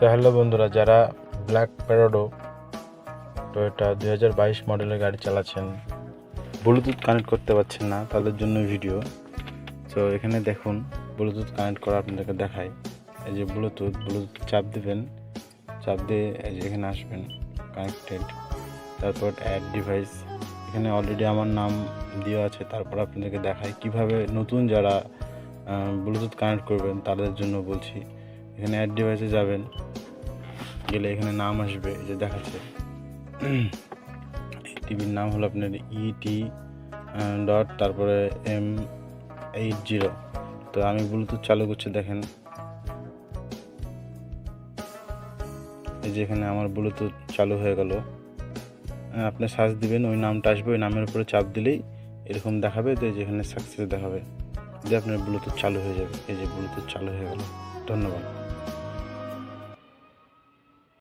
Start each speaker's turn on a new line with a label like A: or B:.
A: তো হ্যালো বন্ধুরা, যারা ব্ল্যাক প্যারোডো টয়োটা দুই হাজার বাইশ মডেলের গাড়ি চালাচ্ছেন ব্লুটুথ কানেক্ট করতে পারছেন না, তাদের জন্য ভিডিও তো এখানে দেখুন ব্লুটুথ কানেক্ট করা আপনাদেরকে দেখায়। এই যে ব্লুটুথ ব্লুটুথ চাপ দেবেন, চাপ দিয়ে এই যে এখানে আসবেন কানেক্টেড তারপর অ্যাড ডিভাইস এখানে অলরেডি আমার নাম দেওয়া আছে, তারপর আপনাদেরকে দেখাই কীভাবে নতুন যারা ব্লুটুথ কানেক্ট করবেন, তাদের জন্য বলছি। এখানে অ্যাড ডিভাইসে যাবেন, গেলে এখানে নাম আসবে যে দেখাচ্ছে। টিভির নাম হলো আপনার ইটি ডট তারপরে এম এইট জিরো তো আমি ব্লুটুথ চালু করছি, দেখেন। এই যে এখানে আমার ব্লুটুথ চালু হয়ে গেল। আপনি সার্চ দিবেন, ওই নামটা আসবে, ওই নামের উপরে চাপ দিলেই এরকম দেখাবে, তো এই যে এখানে সাকসেস দেখাবে। যে আপনার ব্লুটুথ চালু হয়ে যাবে, এই যে ব্লুটুথ চালু হয়ে গেল। ধন্যবাদ।